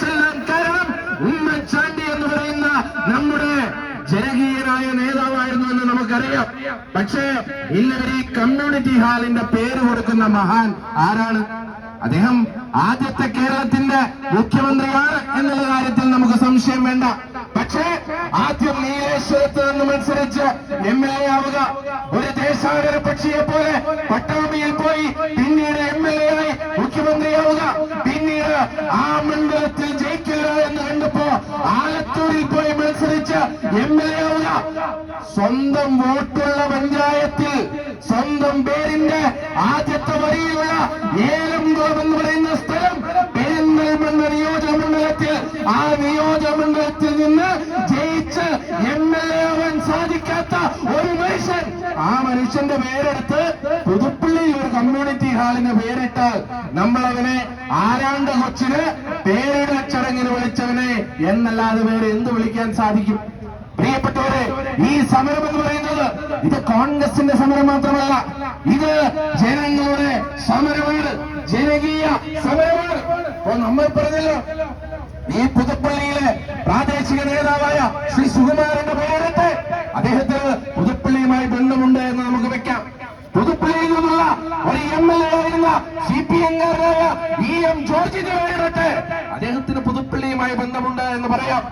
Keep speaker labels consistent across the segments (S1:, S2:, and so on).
S1: ചെല്ലാൻ കാരണം ഉമ്മൻചാണ്ടി എന്ന് പറയുന്ന നമ്മുടെ ജനകീയനായ നേതാവായിരുന്നു എന്ന് നമുക്കറിയാം. പക്ഷേ ഇന്നലെ ഈ കമ്മ്യൂണിറ്റി ഹാളിന്റെ പേര് കൊടുക്കുന്ന മഹാൻ ആരാണ്? അദ്ദേഹം ആദ്യത്തെ കേരളത്തിന്റെ മുഖ്യമന്ത്രിയാണ് എന്നുള്ള കാര്യത്തിൽ നമുക്ക് സംശയം വേണ്ട. പക്ഷേ ആദ്യം നീലേശ്വരത്ത് നിന്ന് മത്സരിച്ച് എം എൽ എ ആവുക. ഒരു ദേശാടന പക്ഷിയെ പോലെ പട്ടാമ്പിയിൽ പോയി പിന്നീട് എം എൽ എ ആയി മുഖ്യമന്ത്രിയാവുക പിന്നീട് ആ മണ്ഡലത്തിൽ ജയിക്കില്ല എന്ന് കണ്ടപ്പോ ആലത്തൂരിൽ പോയി മത്സരിച്ച് എം എൽ എ സ്വന്തം വോട്ടുള്ള പഞ്ചായത്തിൽ സ്വന്തം പേരിന്റെ ആദ്യത്തെ വരിയിലുള്ള ഏലംകുളം എന്ന് പറയുന്ന സ്ഥലം പെരിന്തൽമണ്ണ നിയോജക മണ്ഡലത്തിൽ ആ നിയോജക മണ്ഡലത്തിൽ നിന്ന് ജയിച്ച് എം എൽ എ ആവാൻ സാധിക്കാത്ത ഒരു മനുഷ്യൻ ആ മനുഷ്യന്റെ പേരെടുത്ത് കമ്മ്യൂണിറ്റി ഹാളിന് പേരിട്ടാൽ നമ്മൾ അവനെ ആരാണ്ട കൊച്ചിന് പേരുടെ ചടങ്ങിന് വിളിച്ചവനെ എന്നല്ലാതെ വേറെ എന്ത് വിളിക്കാൻ സാധിക്കും? പ്രിയപ്പെട്ടവരെ ഈ സമരം എന്ന് പറയുന്നത് ഇത് കോൺഗ്രസിന്റെ സമരം മാത്രമല്ല. ഇത് ജനങ്ങളുടെ സമരമാണ്. ജനകീയ സമരമാണ്. നമ്മൾ പറഞ്ഞല്ലോ ഈ പുതുപ്പള്ളിയിലെ പ്രാദേശിക നേതാവായ ശ്രീ സുകുമാരന്റെ പേരെടുത്ത് അദ്ദേഹത്തിന് പുതുപ്പള്ളിയുമായി ബന്ധമുണ്ട് എന്ന് നമുക്ക് വെക്കാം പുതുപ്പള്ളിയിൽ നിന്നുള്ള ഒരു എം എൽ എ ആയിരുന്ന സി പി എംകാരനായ ഇ എം ജോർജിന്റെ അദ്ദേഹത്തിന് പുതുപ്പള്ളിയുമായി ബന്ധമുണ്ട് എന്ന് പറയാം.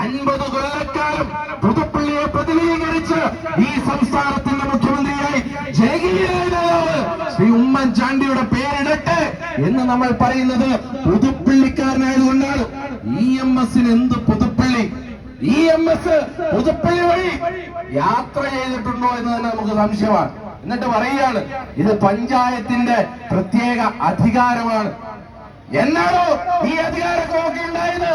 S1: അൻപത് കൊല്ലക്കാലം പുതുപ്പള്ളിയെ പ്രതിനിധീകരിച്ച് ഈ സംസ്ഥാനത്തിന്റെ മുഖ്യമന്ത്രിയായി ഉമ്മൻ ശ്രീ ഉമ്മൻചാണ്ടിയുടെ പേരിടട്ടെ എന്ന് നമ്മൾ പറയുന്നത് പുതുപ്പള്ളിക്കാരനായതുകൊണ്ടാണ്. ഇ എം എസിന് എന്ത് Puthuppally? E M S Puthuppally വഴി യാത്ര ചെയ്തിട്ടുണ്ടോ എന്ന് തന്നെ നമുക്ക് സംശയമാണ്. എന്നിട്ട് പറയുകയാണ് ഇത് പഞ്ചായത്തിന്റെ പ്രത്യേക അധികാരമാണ്. എന്നാണോ ഈ അധികാരമൊക്കെ ഉണ്ടായത്?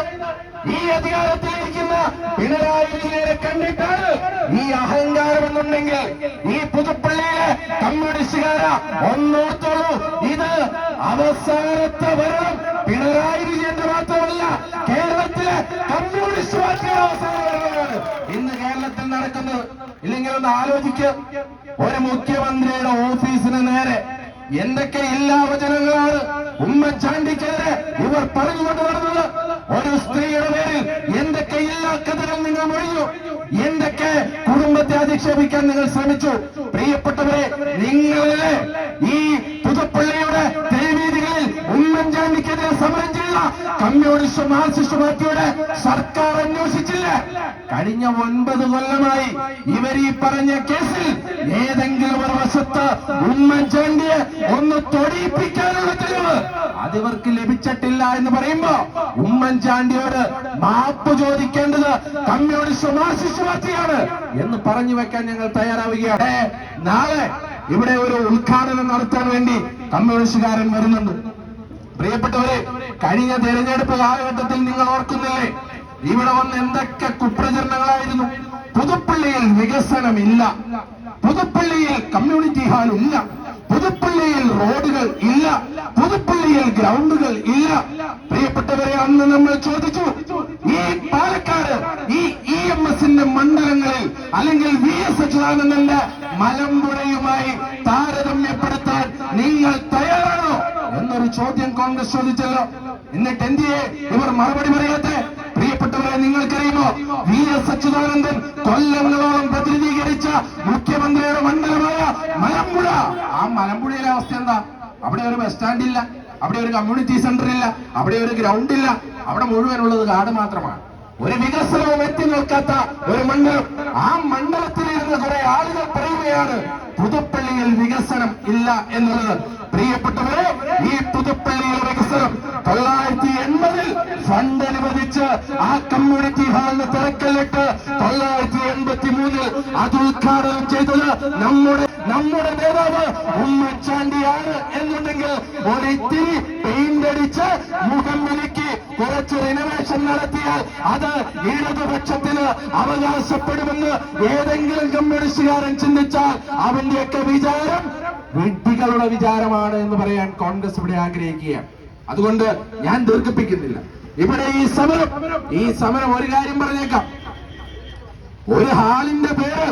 S1: ഈ അധികാരത്തിലിരിക്കുന്ന പിണറായി വിജയനെ കണ്ടിട്ടാണ് ഈ അഹങ്കാരം എന്നുണ്ടെങ്കിൽ ഈ പുതുപ്പള്ളിയിലെ കമ്മ്യൂണിസ്റ്റുകാര ഒന്നോർത്തോളൂ. ഇത് അവസാനത്തെ വരണം പിണറായി വിജയന്റെ മാത്രമല്ല കേരളത്തിലെ കമ്മ്യൂണിസ്റ്റ് പാർട്ടിയുടെ അവസാന വരണമാണ് ഇന്ന് കേരളത്തിൽ നടക്കുന്നത്. ഇല്ലെങ്കിൽ ഒന്ന് ആലോചിക്കുക ഒരു മുഖ്യമന്ത്രിയുടെ ഓഫീസിന് നേരെ എന്തൊക്കെ ഇല്ലാവചനങ്ങളാണ് ഉമ്മൻചാണ്ടിക്കെതിരെ ഇവർ പറഞ്ഞുകൊണ്ട് നടന്നത്. ഒരു സ്ത്രീയുടെ പേരിൽ എന്തൊക്കെ ഇല്ലാ കഥകൾ നിങ്ങൾ മൊഴിഞ്ഞു? എന്തൊക്കെ കുടുംബത്തെ അധിക്ഷേപിക്കാൻ നിങ്ങൾ ശ്രമിച്ചു? പ്രിയപ്പെട്ടവരെ നിങ്ങളിലെ ഈ പുതുപ്പള്ളിയുടെ തെരുവീതികളിൽ ഉമ്മൻചാണ്ടിക്കെതിരെ സമരം ചെയ്യുന്ന കമ്മ്യൂണിസ്റ്റ് മാർക്സിസ്റ്റ് പാർട്ടിയുടെ സർക്കാർ അന്വേഷിച്ചില്ല. കഴിഞ്ഞ ഒൻപത് കൊല്ലമായി ഇവർ ഈ പറഞ്ഞ കേസിൽ ഏതെങ്കിലും ഉമ്മൻചാണ്ടിയെ ഒന്ന് തൊടിയിപ്പിക്കാനുള്ള തെളിവ്. അതിവർക്ക് ലഭിച്ചിട്ടില്ല എന്ന് പറയുമ്പോ ഉമ്മൻചാണ്ടിയോട് മാപ്പ് ചോദിക്കേണ്ടത് കമ്മ്യൂണിസ്റ്റ് പാർട്ടിയാണ് എന്ന് പറഞ്ഞു വെക്കാൻ ഞങ്ങൾ തയ്യാറാവുകയാണ്. നാളെ ഇവിടെ ഒരു ഉദ്ഘാടനം നടത്താൻ വേണ്ടി കമ്മ്യൂണിസ്റ്റുകാരൻ വരുന്നുണ്ട്. പ്രിയപ്പെട്ടവരെ കഴിഞ്ഞ തെരഞ്ഞെടുപ്പ് കാലഘട്ടത്തിൽ നിങ്ങൾ ഓർക്കുന്നില്ലേ? ഇവിടെ വന്ന് എന്തൊക്കെ കുപ്രചരണങ്ങളായിരുന്നു? പുതുപ്പള്ളിയിൽ വികസനമില്ല. പുതുപ്പള്ളിയിൽ കമ്മ്യൂണിറ്റി ഹാൾ ഇല്ല. പുതുപ്പള്ളിയിൽ റോഡുകൾ ഇല്ല. പുതുപ്പള്ളിയിൽ ഗ്രൗണ്ടുകൾ ഇല്ല. പ്രിയപ്പെട്ടവരെ അന്ന് നമ്മൾ ചോദിച്ചു ഈ പാലക്കാട് ഈ ഇ എം എസിന്റെ മണ്ഡലങ്ങളിൽ അല്ലെങ്കിൽ വി എസ് അച്യുതാനന്ദന്റെ മലമ്പുഴയുമായി താരതമ്യപ്പെടുത്താൻ നിങ്ങൾ തയ്യാറാണോ? എന്നൊരു ചോദ്യം കോൺഗ്രസ് ചോദിച്ചല്ലോ. എന്നിട്ട് എന്തിയെ? ഇവർ മറുപടി പറയാത്തെ പ്രിയപ്പെട്ടവരെ നിങ്ങൾക്കറിയുമോ? വി എസ് അച്യുതാനന്ദൻ കൊല്ലങ്ങളോളം പ്രതിനിധീകരിച്ച മുഖ്യമന്ത്രിയുടെ മണ്ഡലമായ മലമ്പുഴ. ആ മലമ്പുഴയിലെ അവസ്ഥ എന്താ? അവിടെ ഒരു ബസ് സ്റ്റാൻഡ് ഇല്ല. അവിടെ ഒരു കമ്മ്യൂണിറ്റി സെന്റർ ഇല്ല. അവിടെ ഒരു ഗ്രൗണ്ട് ഇല്ല. അവിടെ മുഴുവനുള്ളത് കാട് മാത്രമാണ്. ഒരു വികസനവും എത്തി നിൽക്കാത്ത ഒരു മണ്ഡലം. ആ മണ്ഡലത്തിലിരുന്ന് കുറെ ആളുകൾ പറയുകയാണ് പുതുപ്പള്ളിയിൽ വികസനം ഇല്ല എന്നുള്ളത്. പ്രിയപ്പെട്ടവരെ ഈ പുതുപ്പള്ളിയിലെ വികസനം തൊള്ളായിരത്തി എൺപതിൽ ഫണ്ട് അനുവദിച്ച് ആ കമ്മ്യൂണിറ്റി ഹാളിന് തിരക്കല്ലിട്ട് തൊള്ളായിരത്തി എൺപത്തി മൂന്നിൽ അത് ഉദ്ഘാടനം ചെയ്തത് നമ്മുടെ നമ്മുടെ നേതാവ് ഉമ്മൻചാണ്ടിയാണ് എന്നുണ്ടെങ്കിൽ ഒരിത്തിരി പെയിന്റ് അടിച്ച് മുഖം മിനുക്കി കുറച്ച് റിനോവേഷൻ നടത്തിയാൽ അത് ഇടതുപക്ഷത്തിന് അവകാശപ്പെടുമെന്ന് ഏതെങ്കിലും കമ്മ്യൂണിസ്റ്റുകാരൻ ചിന്തിച്ചാൽ അവന്റെയൊക്കെ വിചാരം വിഡ്ഢികളുടെ വിചാരമാണ് എന്ന് പറയാൻ കോൺഗ്രസ് ഇവിടെ ആഗ്രഹിക്കുകയാണ്. അതുകൊണ്ട് ഞാൻ ദീർഘിപ്പിക്കുന്നില്ല. ഇവിടെ ഈ സമരം ഈ സമരം ഒരു കാര്യം പറഞ്ഞേക്കാം. ഒരു ഹാളിന്റെ പേര്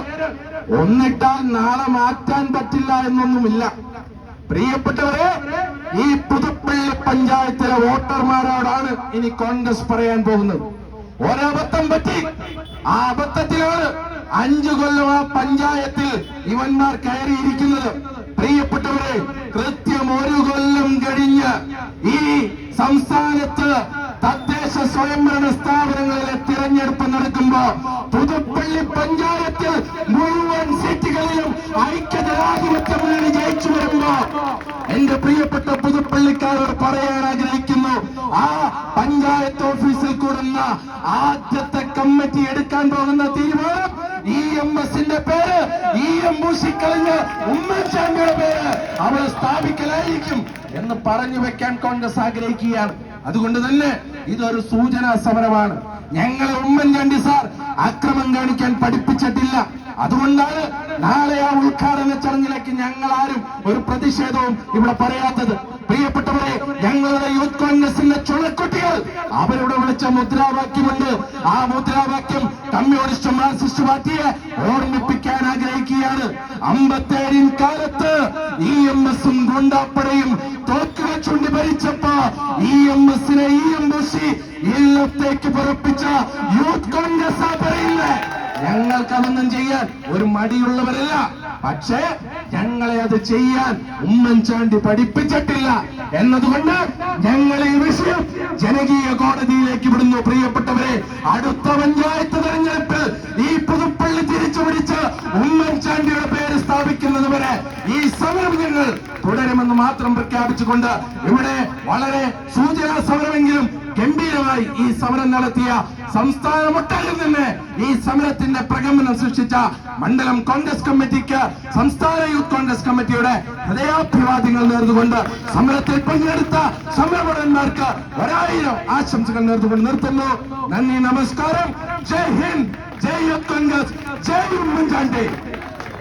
S1: ഒന്നിട്ടാൽ നാളെ മാറ്റാൻ പറ്റില്ല എന്നൊന്നുമില്ല. പ്രിയപ്പെട്ടവരെ ഈ പുതുപ്പള്ളി പഞ്ചായത്തിലെ വോട്ടർമാരോടാണ് ഇനി കോൺഗ്രസ് പറയാൻ പോകുന്നത്. ഒരബദ്ധം പറ്റി ആ അബദ്ധത്തിലാണ് അഞ്ചു കൊല്ലം ആ പഞ്ചായത്തിൽ ഇവന്മാർ കയറിയിരിക്കുന്നത്. പ്രിയപ്പെട്ടവരെ കൃത്യം ഒരു കൊല്ലം കഴിഞ്ഞ് ഈ സംസ്ഥാനത്ത് തദ്ദേശ സ്വയംഭരണ സ്ഥാപനങ്ങളിലെ തിരഞ്ഞെടുപ്പ് നടക്കുമ്പോ പുതുപ്പള്ളി പഞ്ചായത്തിൽ മുഴുവൻ സീറ്റുകളിലും ഐക്യജനാധിപത്യ മുന്നണി ജയിച്ചു വരുമ്പോ എന്റെ പ്രിയപ്പെട്ട പുതുപ്പള്ളിക്കാരോട് പറയാൻ ആഗ്രഹിക്കുന്നു ആ പഞ്ചായത്ത് ഓഫീസിൽ കൂടുന്ന ആദ്യത്തെ കമ്മിറ്റി എടുക്കാൻ പോകുന്ന തീരുമാനം ഇ എം എസിന്റെ പേര് ഇ എം മൂഷിക്കളഞ്ഞ് ഉമ്മൻചാണ്ടിയുടെ പേര് അവിടെ സ്ഥാപിക്കലായിരിക്കും എന്ന് പറഞ്ഞു വെക്കാൻ കോൺഗ്രസ് ആഗ്രഹിക്കുകയാണ്. അതുകൊണ്ട് തന്നെ ഇതൊരു സൂചനാ സമരമാണ്. ഞങ്ങളെ ഉമ്മൻചാണ്ടി സാർ അക്രമം കാണിക്കാൻ പഠിപ്പിച്ചിട്ടില്ല. അതുകൊണ്ടാണ് നാളെ ആ ഉദ്ഘാടന ചടങ്ങിലേക്ക് ഞങ്ങൾ ആരും ഒരു പ്രതിഷേധവും ഇവിടെ പറയാത്തത്. പ്രിയപ്പെട്ടവരെ ഞങ്ങളുടെ യൂത്ത് കോൺഗ്രസിന്റെ ചുളക്കുട്ടികൾ അവരുടെ വിളിച്ച മുദ്രാവാക്യമുണ്ട് ആ മുദ്രാവാക്യം കമ്മ്യൂണിസ്റ്റ് മാർക്സിസ്റ്റ് പാർട്ടിയെ ഓർമ്മിപ്പിക്കാൻ ആഗ്രഹിക്കുകയാണ്. അമ്പത്തേഴിൻ കാലത്ത് ഇ എം എസും ഗുണ്ടാപ്പടയും തോക്കുകൾ ചൂണ്ടി ഭരിച്ചപ്പോ ഇ എം എസിനെ ഇ എം ബുഷി ഇല്ലത്തേക്ക് പുറപ്പിച്ച യൂത്ത് കോൺഗ്രസ് ആ ഞങ്ങൾക്ക് ഞങ്ങൾക്കതൊന്നും ചെയ്യാൻ ഒരു മടിയുള്ളവരല്ല. പക്ഷേ ഞങ്ങളെ അത് ചെയ്യാൻ ഉമ്മൻചാണ്ടി പഠിപ്പിച്ചിട്ടില്ല. എന്നതുകൊണ്ട് ഞങ്ങൾ ഈ വിഷയം ജനകീയ കോടതിയിലേക്ക് വിടുന്നു. പ്രിയപ്പെട്ടവരെ അടുത്ത പഞ്ചായത്ത് തെരഞ്ഞെടുപ്പിൽ ഈ പുതുപ്പള്ളി തിരിച്ചു പിടിച്ച് ഉമ്മൻചാണ്ടിയുടെ പേര് സ്ഥാപിക്കുന്നത് വരെ ഈ സമരം ഞങ്ങൾ തുടരുമെന്ന് മാത്രം പ്രഖ്യാപിച്ചുകൊണ്ട് ഇവിടെ വളരെ സൂചനാ സമരമെങ്കിലും ഗംഭീരമായി ഈ സമരം നടത്തിയ സംസ്ഥാനമൊട്ടാകെ നിന്ന് ഈ സമരത്തിന്റെ പ്രകമ്പനം സൃഷ്ടിച്ച മണ്ഡലം കോൺഗ്രസ് കമ്മിറ്റിക്ക് സംസ്ഥാന യൂത്ത് കോൺഗ്രസ് കമ്മിറ്റിയുടെ ഹൃദയാഭിവാദ്യങ്ങൾ നേർന്നുകൊണ്ട് സമരത്തിൽ പങ്കെടുത്ത സമരഭടന്മാർക്ക് ഒരായിരം ആശംസകൾ നേർന്നുകൊണ്ട് നിർത്തുന്നു. നന്ദി നമസ്കാരം. ജയ് ഹിന്ദ് ജയ് യൂത്ത് കോൺഗ്രസ് ജയ് ഉമ്മൻചാണ്ടി.